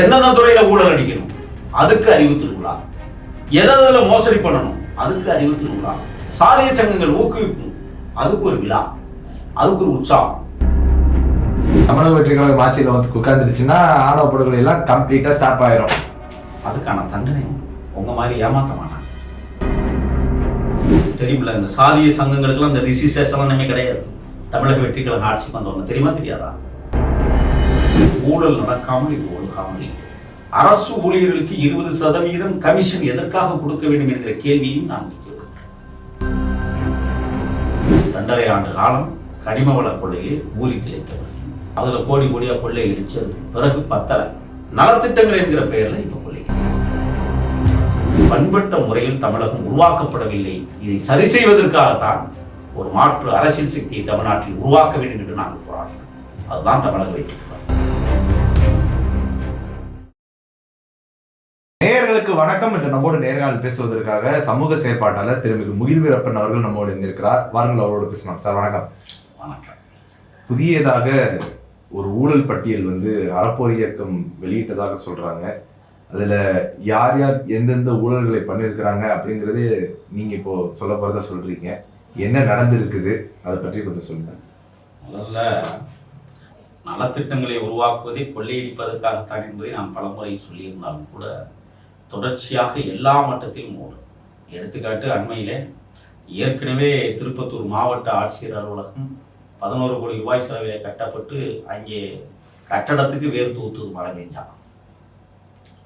எந்தெந்த துறையில ஊழல் அடிக்கணும் அதுக்கு அறிவு திருவிழா எதில் மோசடி பண்ணணும் அதுக்கு அறிவு திருவிழா சாதிய சங்கங்கள் ஊக்குவிக்கும் அதுக்கு ஒரு விழா அதுக்கு ஒரு உற்சாகம் தமிழக வெற்றி கழகம் ஆட்சியில் வந்து உட்காந்துருச்சுன்னா ஆணவ படுகொலை எல்லாம் கம்ப்ளீட்டா ஸ்டாப் ஆயிரும் அதுக்கான தண்டனை உங்க மாதிரி ஏமாத்த மாட்டாங்க தெரியுமில்ல இந்த சாதிய சங்கங்களுக்குலாம் இந்த ரிசிஸ்டேஷன் எல்லாமே கிடையாது தமிழக வெற்றி கழகம் ஆட்சிக்கு வந்தவங்க தெரியுமா தெரியாதா ஊழல் நடக்காமல் இது ஒழுகாமல் அரசு ஊழியர்களுக்கு இருபது சதவீதம் கமிஷன் எதற்காக கொடுக்க வேண்டும் என்கிற கேள்வியும் நான் நிற்கிறேன் ரெண்டரை ஆண்டு காலம் கனிம வள கொள்ளையை ஊறி திளைத்தவர் அதுல கோடி கோடியா கொள்ளை இடிச்சது பிறகு பத்தல நலத்திட்டங்கள் என்கிற பெயர்ல இப்போ கொள்ளை பண்பட்ட முறையில் தமிழகம் உருவாக்கப்படவில்லை இதை சரி செய்வதற்காகத்தான் ஒரு மாற்று அரசியல் சக்தியை தமிழ்நாட்டில் உருவாக்க வேண்டும் என்று நாங்கள் போராடுகிறோம் அதுதான் தமிழக வெற்றி நேயர்களுக்கு வணக்கம் என்று நம்மோடு நேர்காணல் பேசுவதற்காக சமூக செயற்பாட்டாளர் திருமிகு முகில்வீரப்பன் அவர்கள் நம்மோடு இருந்திருக்கிறார் வாருங்கள் அவரோடு பேசலாம் சார் வணக்கம் வணக்கம் புதியதாக ஒரு ஊழல் பட்டியல் வந்து அறப்போர் இயக்கம் வெளியிட்டதாக சொல்றாங்க அதுல யார் யார் எந்தெந்த ஊழல்களை பண்ணியிருக்கிறாங்க அப்படிங்கறது நீங்க இப்போ சொல்ல போறதா சொல்றீங்க என்ன நடந்திருக்குது அதை பற்றி கொஞ்சம் சொல்லுங்க முதல்ல நலத்திட்டங்களை உருவாக்குவதை கொள்ளையடிப்பதற்காகத்தான் என்பதை நாம் பலமுறை சொல்லியிருந்தாலும் கூட தொடர்ச்சியாக எல்லா மட்டத்திலும் ஓடும் எடுத்துக்காட்டு அண்மையில் ஏற்கனவே திருப்பத்தூர் மாவட்ட ஆட்சியர் அலுவலகம் பதினோரு கோடி ரூபாய் செலவில் கட்டப்பட்டு அங்கே கட்டடத்துக்கு வேர் தூத்துது மழை பெஞ்சான்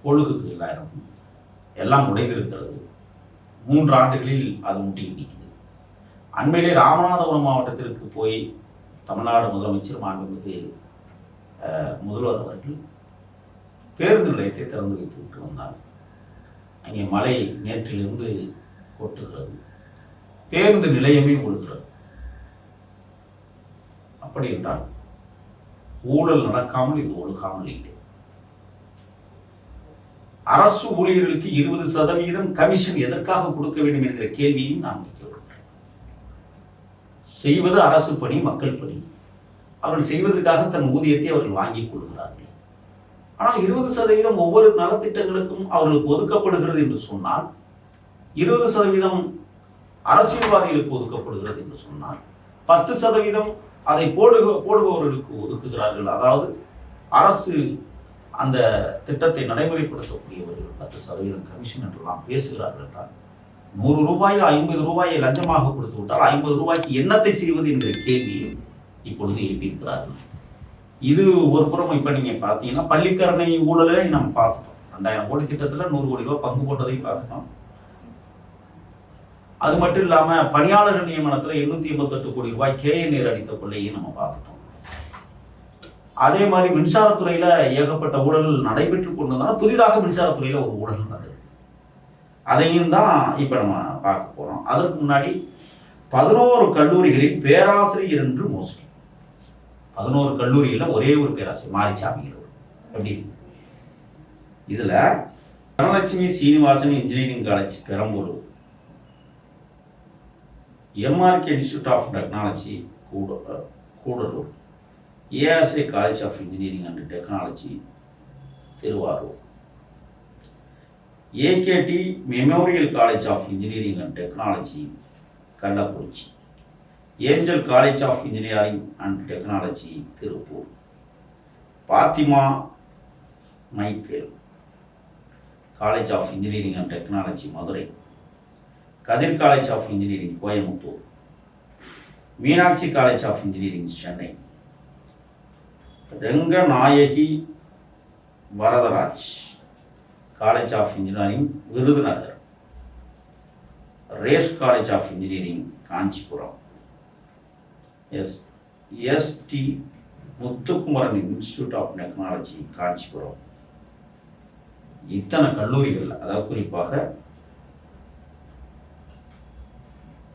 ஒழுகுக்கு எல்லா இடமும் எல்லாம் உடைந்திருக்கிறது மூன்று ஆண்டுகளில் அது முட்டி நிற்கிறது அண்மையிலே ராமநாதபுரம் மாவட்டத்திற்கு போய் தமிழ்நாடு முதலமைச்சர் மாண்புமிகு முதல்வர் அவர்கள் பேருந்து நிலையத்தை திறந்து வைத்து விட்டு வந்தாங்க அங்கே மழை நேற்றிலிருந்து கொட்டுகிறது பேருந்து நிலையமே கொடுக்கிறது அப்படி என்றால் ஊழல் நடக்காமல் இது ஒழுகாமல் இல்லை அரசு ஊழியர்களுக்கு இருபது சதவீதம் கமிஷன் எதற்காக கொடுக்க வேண்டும் என்கிற கேள்வியும் நான் வைக்க செய்வது அரசு பணி மக்கள் பணி அவர்கள் செய்வதற்காக தன் ஊதியத்தை அவர்கள் வாங்கிக் கொள்கிறார்கள் ஆனால் இருபது சதவீதம் ஒவ்வொரு நலத்திட்டங்களுக்கும் அவர்களுக்கு ஒதுக்கப்படுகிறது என்று சொன்னால் இருபது சதவீதம் அரசியல்வாதிகளுக்கு ஒதுக்கப்படுகிறது என்று சொன்னால் பத்து சதவீதம் அதை போடுக போடுபவர்களுக்கு ஒதுக்குகிறார்கள் அதாவது அரசு அந்த திட்டத்தை நடைமுறைப்படுத்தக்கூடியவர்கள் பத்து சதவீதம் கமிஷன் என்றெல்லாம் பேசுகிறார்கள் என்றால் நூறு ரூபாய் ஐம்பது ரூபாயை லஞ்சமாக கொடுத்து விட்டால் ஐம்பது ரூபாய்க்கு என்னத்தை செய்வது என்ற கேள்வியை இப்பொழுது எழுப்பியிருக்கிறார்கள் இது ஒரு புறம் இப்போ நீங்கள் பார்த்தீங்கன்னா பள்ளிக்கரணை ஊழலை நம்ம பார்த்துட்டோம் ரெண்டாயிரம் கோடி திட்டத்தில் நூறு கோடி ரூபாய் பங்கு போட்டதையும் பார்த்துட்டோம் அது மட்டும் இல்லாமல் பணியாளர் நியமனத்தில் எண்ணூற்றி எண்பத்தெட்டு கோடி ரூபாய் கேஏ நீர் அடித்த கொள்ளையும் நம்ம பார்த்துட்டோம் அதே மாதிரி மின்சாரத்துறையில் ஏகப்பட்ட ஊழல் நடைபெற்று கொண்டதுனால புதிதாக மின்சாரத்துறையில் ஒரு ஊழல் நடந்தது அதையும் தான் இப்போ நம்ம பார்க்க போகிறோம் அதற்கு முன்னாடி பதினோரு கல்லூரிகளில் பேராசிரியர் என்று மோசடி பதினோரு கல்லூரியில் ஒரே ஒரு பேராசிரியர் மாரிச்சாமி அப்படி இதில் Dhanalakshmi Srinivasan engineering college Perambur MRK institute of technology கூட Gudalur ARC college of engineering and technology Thiruvarur AKT memorial college of engineering and technology Kallakurichi Angel College of Engineering and Technology, Tirupur. Fatima Michael, College of Engineering and Technology, Madurai. Kadir College of Engineering, Coimbatore. Meenakshi College of Engineering, Chennai. Ranganayahi Varadaraj, College of Engineering, Virudhunagar. Race College of Engineering, Kanchipuram. எஸ் ST Muthukumaran institute of technology Kanchipuram இத்தனை கல்லூரிகள் அதாவது குறிப்பாக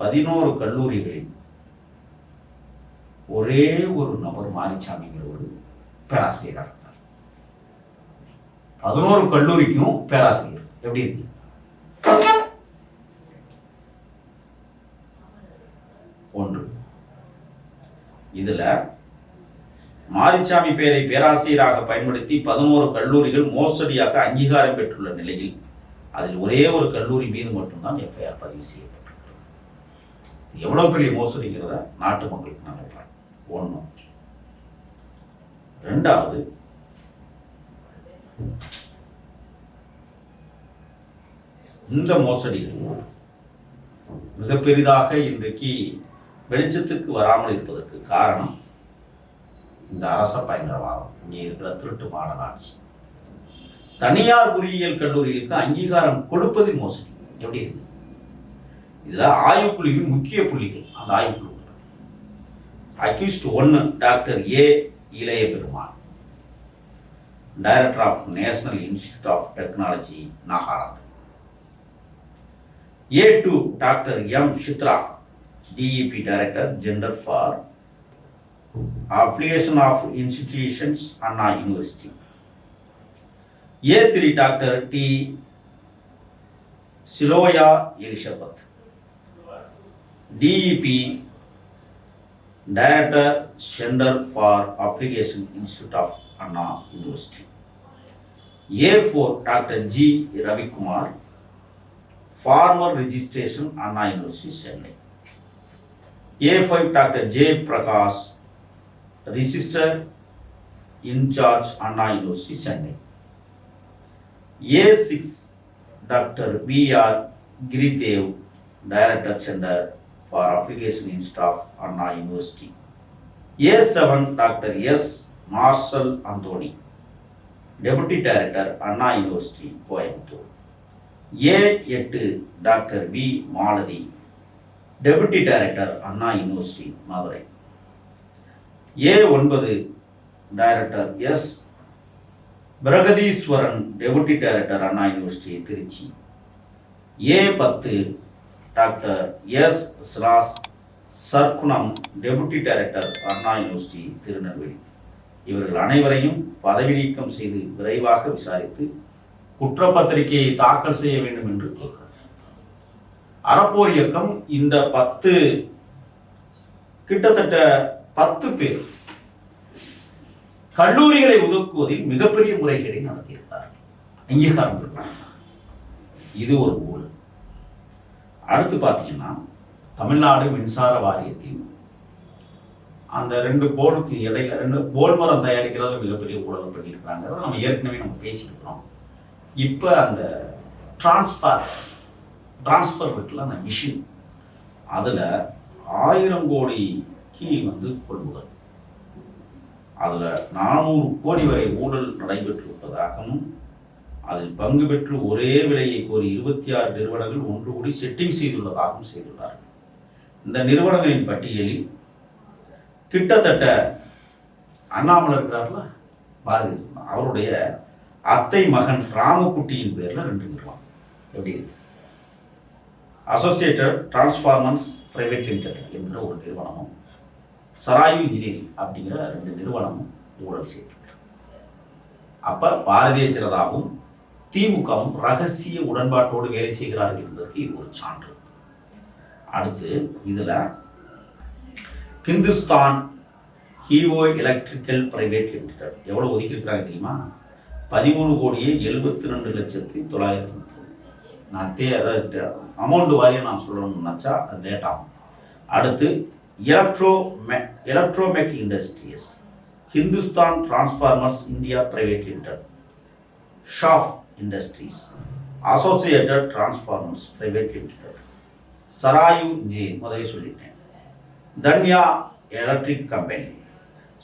பதினோரு கல்லூரிகளில் ஒரே ஒரு நபர் மாரிசாமிங்கிற ஒரு பேராசிரியராக இருந்தார் பதினோரு கல்லூரிக்கும் பேராசிரியர் எப்படி இருக்கு இதுல மாரிச்சாமி பெயரை பேராசிரியராக பயன்படுத்தி பதினோரு கல்லூரிகள் மோசடியாக அங்கீகாரம் பெற்றுள்ள நிலையில் அதில் ஒரே ஒரு கல்லூரி மீது மட்டும்தான் எஃப்ஐஆர் பதிவு செய்யப்பட்டிருக்கிறது எவ்வளவு பெரிய மோசடிங்கிறத நாட்டு மக்களுக்கு நான் சொல்கிறேன் ஒன்று ரெண்டாவது இந்த மோசடிகள் மிக பெரிதாக இன்றைக்கு வெளிச்சத்துக்கு வராமல் இருப்பதற்கு காரணம் இந்த அரச பயங்கரவாதம் இங்கே இருக்கிற திருட்டு மாடல் தனியார் பொறியியல் கல்லூரிகளுக்கு அங்கீகாரம் கொடுப்பது மோசடி எப்படி இருக்கு இதில் ஆய்வுக்குழுவின் முக்கிய புள்ளிகள் அந்த ஆய்வுக்குழு அக்யூஸ்ட் ஒன்று doctor A Ilaiya Perumal director of national institute of technology Nagaland A two doctor M Chitra DEP Director General for Affiliation of Institutions, Anna University. A3 Dr. T. Siloya Elisabeth. DEP Director Center for Application Institute of Anna University. A4 Dr. G. Ravi Kumar, Former Registration Anna University, Chennai. A5 Dr. J. Prakash, Register in charge Anna University, Chennai. A6 Dr. B. R. Giridev, Director Center for Application in Staff Anna University. A7 Dr. S. Marshall Anthony, Deputy Director Anna University, Coimbatore. A8 Dr. V. Maladi, deputy director Anna university Madurai A ஒன்பது director S Pragatheeswaran deputy director Anna university Tiruchi A பத்து doctor S ஸ்ராஸ் Sargunam deputy director Anna university Tirunelveli இவர்கள் அனைவரையும் பதவி நீக்கம் செய்து விரைவாக விசாரித்து குற்றப்பத்திரிகையை தாக்கல் செய்ய வேண்டும் என்று கேட்கிறார் அறப்போர் இயக்கம் இந்த பத்து கிட்டத்தட்ட பத்து பேர் கல்லூரிகளை ஒதுக்குவதில் மிகப்பெரிய முறைகேடை நடத்தியிருந்தார் அங்கீகாரம் இது ஒரு ஊழல் அடுத்து பார்த்தீங்கன்னா தமிழ்நாடு மின்சார வாரியத்தின் அந்த ரெண்டு போர்டுக்கு இடையில ரெண்டு போல் மரம் தயாரிக்கிறது மிகப்பெரிய ஊழல் பண்ணியிருக்கிறாங்க நம்ம ஏற்கனவே நம்ம பேசியிருக்கிறோம் இப்போ அந்த டிரான்ஸ்பார் டிரான்ஸ்ஃபர் இருக்குல்ல அந்த மிஷின் அதில் ஆயிரம் கோடிக்கு வந்து கொள்முதல் அதில் நானூறு கோடி வரை ஊழல் நடைபெற்றிருப்பதாகவும் அதில் பங்கு பெற்று ஒரே விலையை கோரி இருபத்தி ஆறு நிறுவனங்கள் ஒன்று கூடி செட்டிங் செய்துள்ளதாகவும் செய்துள்ளார்கள் இந்த நிறுவனங்களின் பட்டியலில் கிட்டத்தட்ட அண்ணாமலை இருக்கிறார்ல பாரதி அவருடைய அத்தை மகன் ராமக்குட்டியின் பேரில் ரெண்டு நிறுவனம் எப்படி இருக்கு அசோசியேட்டட் டிரான்ஸ்ஃபார்மன்ஸ் ப்ரைவேட் லிமிடெட் என்கிற ஒரு நிறுவனமும் சராயு இன்ஜினியரிங் அப்படிங்கிற ரெண்டு நிறுவனமும் ஊழல் செய்திருக்கு அப்போ பாரதிய ஜனதாவும் திமுகவும் ரகசிய உடன்பாட்டோடு வேலை செய்கிறார்கள் என்பதற்கு இது ஒரு சான்று அடுத்து இதில் ஹிந்துஸ்தான் ஹீவோ எலக்ட்ரிக்கல் பிரைவேட் லிமிடெட் எவ்வளோ ஒதுக்கியிருக்கிறாங்க தெரியுமா பதிமூணு கோடியே எழுபத்தி ரெண்டு லட்சத்தி தொள்ளாயிரத்தி முப்பது நான் தே அதாவது அமௌண்ட் வாரியாக நான் சொல்லணும்னாச்சா அது லேட் ஆகும் அடுத்து எலக்ட்ரோ மே Electromag Industries Hindustan Transformers India Private Limited Shaf Industries Associated Transformers Private Limited Sarayu ji முதலே சொல்லிட்டேன் Dhanya Electric Company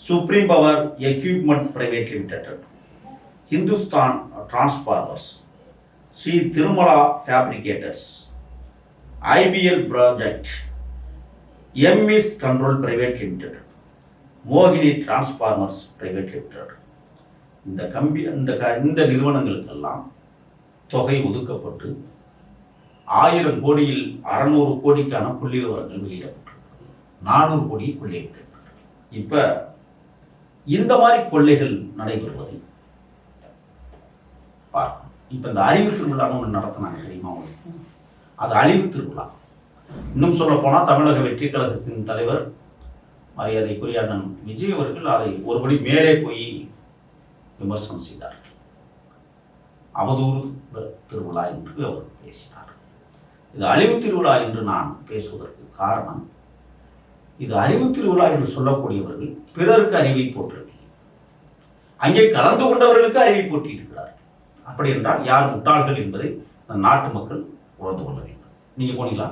Supreme Power Equipment Private Limited Hindustan Transformers Shri Tirumala Fabricators IPL Project MES Control Private Limited மோகினி transformers private limited இந்த கம்பி இந்த க இந்த நிறுவனங்களுக்கெல்லாம் தொகை ஒதுக்கப்பட்டு ஆயிரம் கோடியில் அறநூறு கோடிக்கான புள்ளி விவரங்கள் வெளியிடப்பட்டிருக்கிறது நானூறு கோடி கொள்ளையடித்திருக்கு இப்போ இந்த மாதிரி கொள்ளைகள் நடைபெறுவதை பார்க்கணும் இப்போ இந்த அறிவு திருவிழாவும் நடத்தினாங்க தெரியுமா உங்களுக்கு அது அழிவு திருவிழா இன்னும் சொல்ல போனால் தமிழக வெற்றி கழகத்தின் தலைவர் மரியாதைக்குரிய அண்ணன் விஜய் அவர்கள் அதை ஒருபடி மேலே போய் விமர்சனம் செய்தார் அவதூறு திருவிழா என்று அவர் பேசினார் இது அழிவு திருவிழா என்று நான் பேசுவதற்கு காரணம் இது அறிவு திருவிழா என்று சொல்லக்கூடியவர்கள் பிறருக்கு அறிவை போற்றவில்லை அங்கே கலந்து கொண்டவர்களுக்கு அறிவை போட்டியிருக்கிறார்கள் அப்படி என்றால் யார் முட்டாள்கள் என்பதை நாட்டு மக்கள் உணர்ந்து கொள்ள வேண்டும் நீங்க போனீங்களா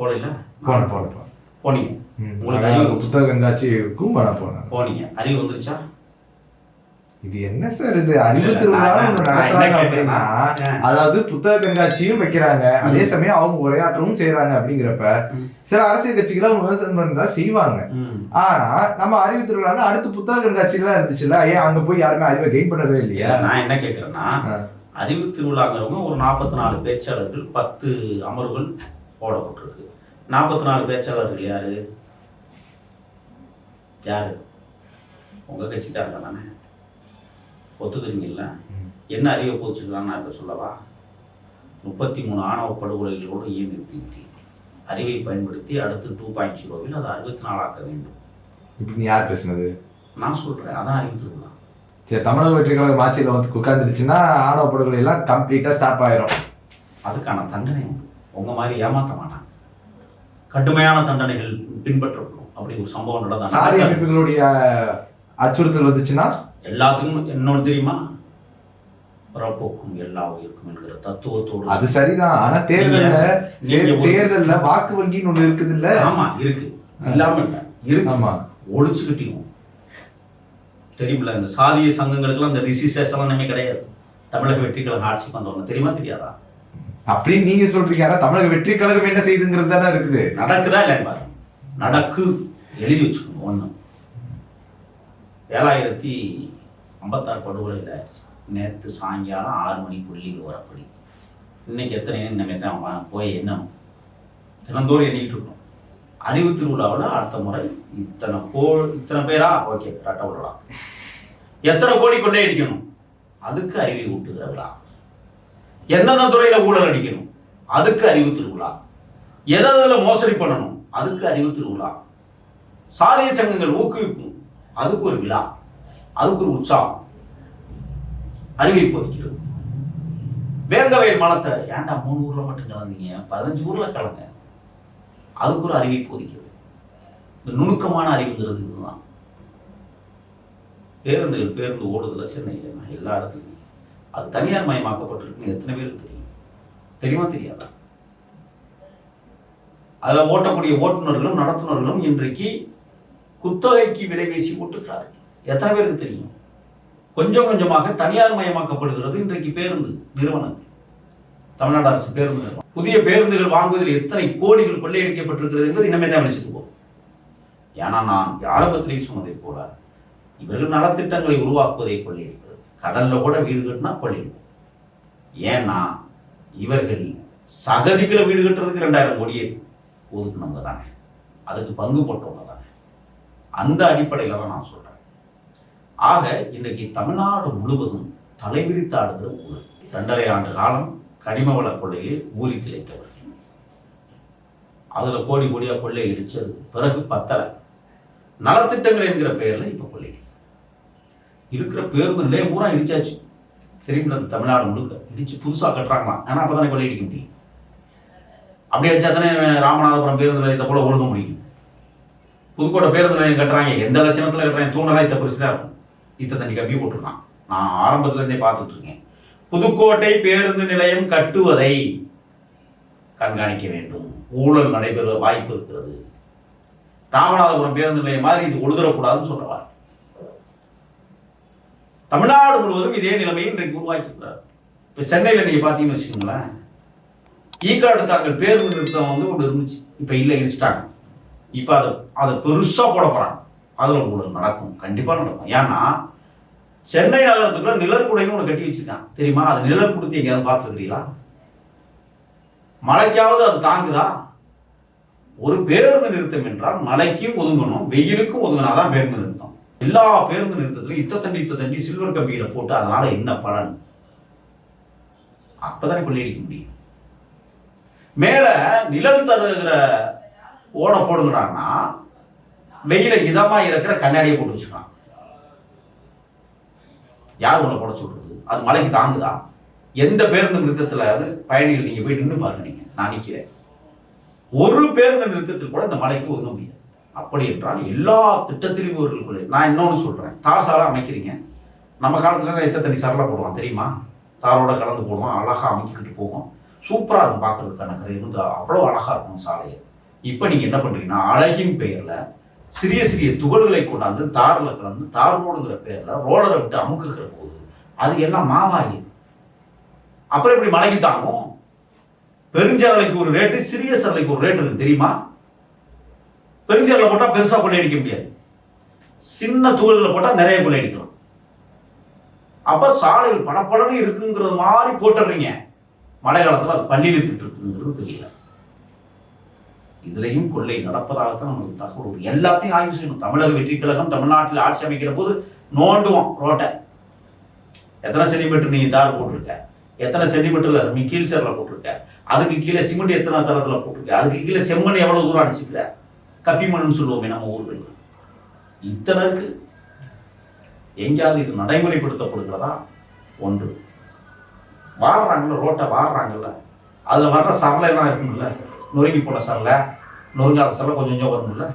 போகல போன போன போனீங்க உங்களுக்கு அறிவு போனீங்க அறிவு வந்துருச்சா இது என்ன சார் இது அறிவு திருவிழா அதாவது புத்தக கண்காட்சியும் வைக்கிறாங்க அதே சமயம் அவங்க உரையாற்றவும் செய்யறாங்க அப்படிங்கிறப்ப சில அரசியல் கட்சிகள் அவங்க விமர்சனம் செய்வாங்க ஆனா நம்ம அறிவு திருவிழா அடுத்து புத்தக கண்காட்சி எல்லாம் இருந்துச்சுல்ல ஏன் அங்க போய் யாருமே அறிவை கெயின் பண்ணவே இல்லையா நான் என்ன கேக்குறேன்னா அறிவு திருவிழாங்கிறவங்க ஒரு நாற்பத்தி நாலு பேச்சாளர்கள் பத்து அமர்வுகள் போடப்பட்டிருக்கு நாற்பத்தி நாலு பேச்சாளர்கள் யார் யார் உங்கள் கட்சிக்காரங்க தானே ஒத்துக்கிறீங்களா என்ன அறிவை போச்சுக்கலாம் நான் இப்போ சொல்லவா முப்பத்தி மூணு ஆணவ படுகொலைகளோடு இயங்கி அறிவை பயன்படுத்தி அடுத்து டூ பாயிண்ட் ஜீரோவில் அதை அறுபத்தி நாலாக்க வேண்டும் இப்போ யார் பேசுனது நான் சொல்கிறேன் அதான் அறிவு திருவிழா சரி தமிழக வெற்றி கழக ஆட்சியில் வந்து உட்காந்துருச்சுன்னா ஆணவ படுகொலை எல்லாம் கம்ப்ளீட்டாக ஸ்டாப் ஆயிரும் அதுக்கான தண்டனை உங்க மாதிரி ஏமாற்ற மாட்டாங்க கடுமையான தண்டனைகள் பின்பற்றப்படும் அப்படி ஒரு சம்பவம் நடந்தா சாரி அமைப்புகளுடைய அச்சுறுத்தல் வந்துச்சுன்னா எல்லாத்துக்கும் இன்னொன்று தெரியுமா பிறப்போக்கும் எல்லா உயிருக்கும் என்கிற தத்துவத்தோடு அது சரிதான் ஆனா தேர்தல்ல தேர்தல்ல வாக்கு வங்கின்னு ஒண்ணு இருக்குது இல்ல ஆமா இருக்கு இல்லாம இல்ல இருக்கு ஆமா ஒழிச்சுக்கிட்டையும் தெரியுமில்ல இந்த சாதிய சங்கங்களுக்கெல்லாம் இந்த ரிசிசேஷன் எல்லாமே கிடையாது தமிழக வெற்றி கழகம் ஆட்சி பண்றவங்க தெரியுமா தெரியாதா அப்படின்னு நீங்க சொல்றீங்க யாரா தமிழக வெற்றி கழகம் என்ன செய்யுதுங்கிறது தானே இருக்குது நடக்குதா இல்லைன்னு நடக்கு எழுதி வச்சுக்கணும் ஒண்ணு ஏழாயிரத்தி ஐம்பத்தாறு படுகொலையில் நேற்று சாயங்காலம் ஆறு மணி புள்ளி விவரப்படி இன்னைக்கு எத்தனை நம்ம தான் போய் என்ன தினந்தோறும் எண்ணிக்கிட்டு இருக்கணும் அறிவு திருவிழாவில் அடுத்த முறை இத்தனை கோ இத்தனை பேரா ஓகே ரட்ட விழா எத்தனை கோடி கொண்டே அடிக்கணும் அதுக்கு அறிவை ஊட்டுகிற விழா எந்தெந்த துறையில் ஊழல் அடிக்கணும் அதுக்கு அறிவு திருவிழா எதில் மோசடி பண்ணணும் அதுக்கு அறிவு திருவிழா சாதிய சங்கங்கள் ஊக்குவிப்போம் அதுக்கு ஒரு விழா அதுக்கு ஒரு உற்சாகம் அறிவை போதிக்கிறது வேங்கவேல் மலத்தை ஏன்டா மூணு ஊரில் மட்டும் கலந்தீங்க பதினஞ்சு ஊரில் கலந்தேன் அதுக்கு ஒரு அறிவை போதிக்கிறது இந்த நுணுக்கமான அறிவுங்கிறது இதுதான் பேருந்துகள் பேருந்து ஓடுதல சென்னையில் எல்லா இடத்துலையும் அது தனியார் மயமாக்கப்பட்டிருக்குன்னு எத்தனை பேருக்கு தெரியும் தெரியுமா தெரியாதா அதில் ஓட்டக்கூடிய ஓட்டுநர்களும் நடத்துனர்களும் இன்றைக்கு குத்தகைக்கு விலை வீசி ஓட்டுகிறார்கள் எத்தனை பேருக்கு தெரியும் கொஞ்சம் கொஞ்சமாக தனியார் மயமாக்கப்படுகிறது இன்றைக்கு பேருந்து நிறுவனங்கள் தமிழ்நாடு அரசு பேருந்து புதிய பேருந்துகள் வாங்குவதில் எத்தனை கோடிகள் கொள்ளையடிக்கப்பட்டிருக்கிறது என்பது இனிமே தான் போகும் ஏன்னா நான் ஆரம்பத்திலேயே சொன்னதை போல இவர்கள் நலத்திட்டங்களை உருவாக்குவதை கொள்ளையடிப்பது கடல்ல கூட வீடு கட்டினா கொள்ளையடிப்பது ஏன்னா இவர்கள் சகதிகளை வீடு கட்டுறதுக்கு ரெண்டாயிரம் கோடியே ஒதுக்கணும் தானே அதுக்கு பங்கு போட்டவங்க தானே அந்த அடிப்படையில் தான் நான் சொல்கிறேன் ஆக இன்றைக்கு தமிழ்நாடு முழுவதும் தலைவிரித்து ஆடுகிற ஊழல் ரெண்டரை ஆண்டு காலம் கனிம வள கொள்ளையில் ஊறி திளைத்தவர்கள் அதில் கோடி கோடியா கொள்ளை இடித்தது பிறகு பத்தலை நலத்திட்டங்கள் என்கிற பெயரில் இப்போ கொள்ளை இருக்கிற பேருந்து நிலையம் பூரா இடிச்சாச்சு தெரியுமில்ல தமிழ்நாடு முழுக்க இடிச்சு புதுசாக கட்டுறாங்களா ஏன்னா அப்பதானே கொள்ளை அடிக்க முடியும் அப்படி அடிச்சா தானே ராமநாதபுரம் பேருந்து நிலையத்தை போல ஒழுங்க முடியும் புதுக்கோட்டை பேருந்து நிலையம் கட்டுறாங்க எந்த லட்சணத்தில் கட்டுறாங்க தூணெல்லாம் இத்த பெருசு இருக்கும் இத்த தண்ணி கம்மி போட்டுருக்கான் நான் ஆரம்பத்துலேருந்தே பாத்துட்டு இருக்கேன் புதுக்கோட்டை பேருந்து நிலையம் கட்டுவதை கண்காணிக்க வேண்டும் ஊழல் நடைபெற வாய்ப்பு இருக்கிறது ராமநாதபுரம் பேருந்து நிலையம் மாதிரி இது ஒழுதரக்கூடாதுன்னு சொல்றார் தமிழ்நாடு முழுவதும் இதே நிலைமையை இன்றைக்கு உருவாக்கியிருக்கிறார் இப்போ சென்னையில் நீங்க பார்த்தீங்கன்னு வச்சுக்கோங்களேன் ஈக்காடு தாக்கல் பேருந்து நிறுத்தம் வந்து ஒன்று இருந்துச்சு இப்போ இல்லை இடிச்சிட்டாங்க இப்போ அதை அதை பெருசாக போட போகிறாங்க அதில் உங்களுக்கு நடக்கும் கண்டிப்பாக நடக்கும் ஏன்னா சென்னை நகரத்துக்குள்ள நிழற்குடைன்னு ஒன்று கட்டி வச்சுருக்கான் தெரியுமா அது நிழல் கொடுத்து எங்கேயாவது பார்த்துருக்கிறீங்களா மழைக்காவது அது தாங்குதா ஒரு பேருந்து நிறுத்தம் என்றால் மழைக்கும் ஒதுங்கணும் வெயிலுக்கும் ஒதுங்கினாதான் பேருந்து நிறுத்தம் எல்லா பேருந்து நிறுத்தத்திலும் இத்த தண்டி இத்த தண்டி சில்வர் கம்பியில போட்டு அதனால என்ன பலன் அப்பதானே கொள்ளையடிக்க முடியும் மேல நிழல் தருகிற ஓட போடுங்கடான்னா வெயில இதமா இருக்கிற கண்ணாடியை போட்டு வச்சுக்கலாம் யார் உன்னை குறைச்சி விட்றது அது மலைக்கு தாங்குதா எந்த பேருந்து நிறுத்தத்தில் பயணிகள் நீங்கள் போய் நின்று பாருங்க நீங்கள் நான் நிற்கிறேன் ஒரு பேருந்து நிறுத்தத்தில் கூட இந்த மலைக்கு ஒதுங்க முடியாது அப்படி என்றால் எல்லா திட்டத்திலும் நான் இன்னொன்று சொல்கிறேன் தார் சாராக அமைக்கிறீங்க நம்ம காலத்தில் எத்த தண்ணி சாரில் போடுவோம் தெரியுமா தாரோட கலந்து போடுவோம் அழகாக அமைக்கிக்கிட்டு போவோம் சூப்பராக இருக்கும் பார்க்குறதுக்கான கரை வந்து அவ்வளோ அழகாக இருக்கும் சாலையை இப்போ நீங்கள் என்ன பண்ணுறீங்கன்னா அழகின் பெயரில் சிறிய சிறிய துகள்களை கொண்டாந்து தாரில் கலந்து தார் ரோடுங்கிற பேரில் ரோலரை விட்டு அமுக்குகிற போது அது எல்லாம் மாவாயி அப்புறம் இப்படி மலைக்கு தாங்கும் பெருஞ்சரலைக்கு ஒரு ரேட்டு சிறிய சரலைக்கு ஒரு ரேட்டு இருக்கு தெரியுமா பெருஞ்சரலை போட்டால் பெருசாக அடிக்க முடியாது சின்ன துகள்களை போட்டால் நிறைய அடிக்கணும் அப்போ சாலையில் படப்படன்னு இருக்குங்கிறது மாதிரி போட்டுடுறீங்க மழை காலத்தில் அது பள்ளியில் இருக்குங்கிறது தெரியல இதுலையும் கொள்ளை நடப்பதாகத்தான் நமக்கு தகவல் எல்லாத்தையும் ஆய்வு செய்யணும் தமிழக வெற்றி கழகம் தமிழ்நாட்டில் ஆட்சி அமைக்கிற போது நோண்டுவோம் ரோட்டை எத்தனை சென்டிமீட்டர் நீ தார் போட்டிருக்க எத்தனை சென்டிமீட்டர்ல நீ கீழ் சேரில் போட்டிருக்க அதுக்கு கீழே சிமெண்ட் எத்தனை தரத்துல போட்டிருக்க அதுக்கு கீழே செம்மண் எவ்வளவு தூரம் கப்பி மண்ணு சொல்லுவோமே நம்ம ஊர் இத்தனை இருக்கு எங்கேயாவது இது நடைமுறைப்படுத்தப்படுகிறதா ஒன்று வாடுறாங்கல்ல ரோட்டை வாடுறாங்கல்ல அதுல வர்ற சரலை எல்லாம் இருக்கும்ல நொறுங்கி போன சரல நொறுங்காத சரல கொஞ்சம் கொஞ்சம் வரும்ல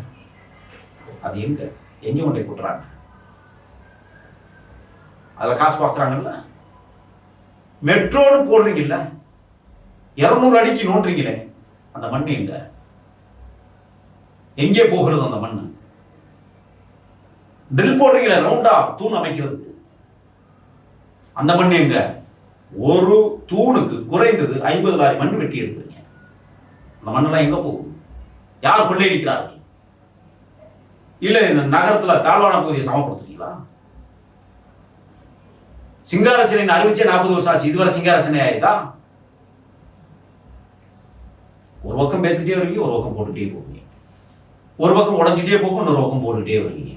அது எங்க எங்க கொண்டே கூட்டுறாங்க அதில் காசு பார்க்குறாங்கல்ல மெட்ரோன்னு போடுறீங்கல்ல இரநூறு அடிக்கு நோண்டுறீங்களே அந்த மண் எங்க எங்கே போகிறது அந்த மண் ட்ரில் போடுறீங்களே ரவுண்டா தூண் அமைக்கிறது அந்த மண் எங்க ஒரு தூணுக்கு குறைந்தது ஐம்பது லாரி மண் வெட்டி இருக்குங்க அந்த மண்ணெல்லாம் எங்கே போகும் யார் கொள்ளையடிக்கிறார்கள் இல்லை நகரத்தில் தாழ்வான பகுதியை சமப்படுத்துறீங்களா சிங்காரச்சனை அறிவிச்சே நாற்பது வருஷம் ஆச்சு இதுவரை சிங்காரச்சனை ஆயிருக்கா ஒரு பக்கம் பேத்துட்டே வருவீங்க ஒரு பக்கம் போட்டுகிட்டே போவீங்க ஒரு பக்கம் உடஞ்சிட்டே போகும் இன்னொரு பக்கம் போட்டுகிட்டே வருவீங்க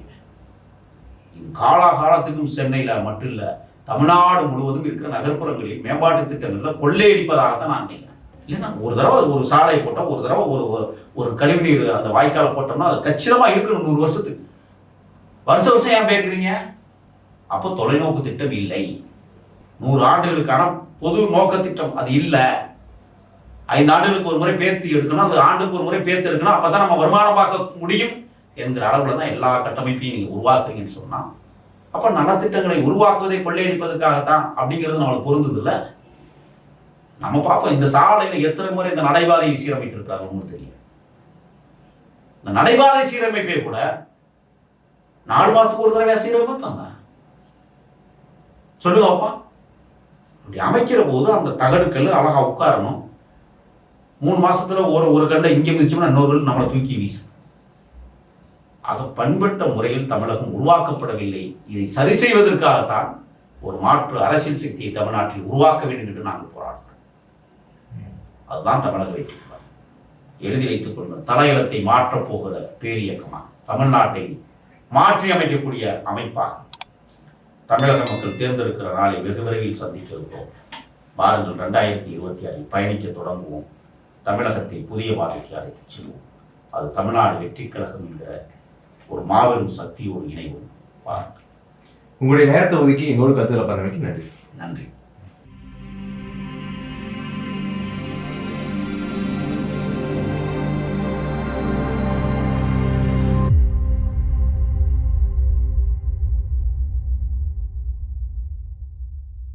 இது காலாகாலத்துக்கும் சென்னையில மட்டும் இல்லை தமிழ்நாடு முழுவதும் இருக்கிற நகர்ப்புறங்களில் மேம்பாட்டு திட்டங்களில் கொள்ளையடிப்பதாகத்தான் நான் நினைக்கிறேன் இல்லைன்னா ஒரு தடவை ஒரு சாலையை போட்டால் ஒரு தடவை ஒரு ஒரு கழிவுநீர் அந்த வாய்க்காலை போட்டோம்னா அது கச்சிதமாக இருக்கணும் நூறு வருஷத்துக்கு வருஷ வருஷம் ஏன் பேக்குறீங்க அப்போ தொலைநோக்கு திட்டம் இல்லை நூறு ஆண்டுகளுக்கான பொது நோக்க திட்டம் அது இல்லை ஐந்து ஆண்டுகளுக்கு ஒரு முறை பேர்த்து எடுக்கணும் அந்த ஆண்டுக்கு ஒரு முறை பேர்த்து எடுக்கணும் அப்போ தான் நம்ம வருமானம் பார்க்க முடியும் என்கிற அளவில் தான் எல்லா கட்டமைப்பையும் நீங்கள் உருவாக்குறீங்கன்னு சொன்னால் அப்போ நலத்திட்டங்களை உருவாக்குவதை கொள்ளையடிப்பதற்காகத்தான் அப்படிங்கிறது நம்மளுக்கு பொருந்ததில்லை நம்ம பார்ப்போம் இந்த சாலையில் எத்தனை முறை இந்த நடைபாதையை சீரமைத்திருக்கிறார் உங்களுக்கு தெரியும் இந்த நடைபாதை சீரமைப்பே கூட நாலு மாசத்துக்கு ஒரு தடவை சீரமைப்பாங்க சொல்லுங்க அப்பா அப்படி அமைக்கிற போது அந்த தகடுக்கள் அழகா உட்காரணும் மூணு மாசத்துல ஒரு ஒரு கண்டை இங்கே மிதிச்சோம்னா இன்னொரு கல் நம்மளை தூக்கி வீசு ஆக பண்பட்ட முறையில் தமிழகம் உருவாக்கப்படவில்லை இதை சரி செய்வதற்காகத்தான் ஒரு மாற்று அரசியல் சக்தியை தமிழ்நாட்டில் உருவாக்க வேண்டும் என்று நாங்கள் போராடுவோம் அதுதான் தமிழக வெற்றிக்குமார் எழுதி வைத்துக் கொள்ளுங்கள் தலையிடத்தை மாற்றப் போகிற பேரியக்கமாக தமிழ்நாட்டை மாற்றி அமைக்கக்கூடிய அமைப்பாக தமிழக மக்கள் தேர்ந்தெடுக்கிற நாளை வெகு விரைவில் சந்திக்க இருக்கிறோம் வாருங்கள் ரெண்டாயிரத்தி இருபத்தி ஆறில் பயணிக்க தொடங்குவோம் தமிழகத்தை புதிய பாதைக்கு அழைத்து செல்வோம் அது தமிழ்நாடு வெற்றி கழகம் என்கிற ஒரு மாபெரும் சக்தியோடு இணைவோம் பாருங்கள் உங்களுடைய நேரத்தை ஒதுக்கி எங்களோடு பண்ண வேண்டிய நன்றி நன்றி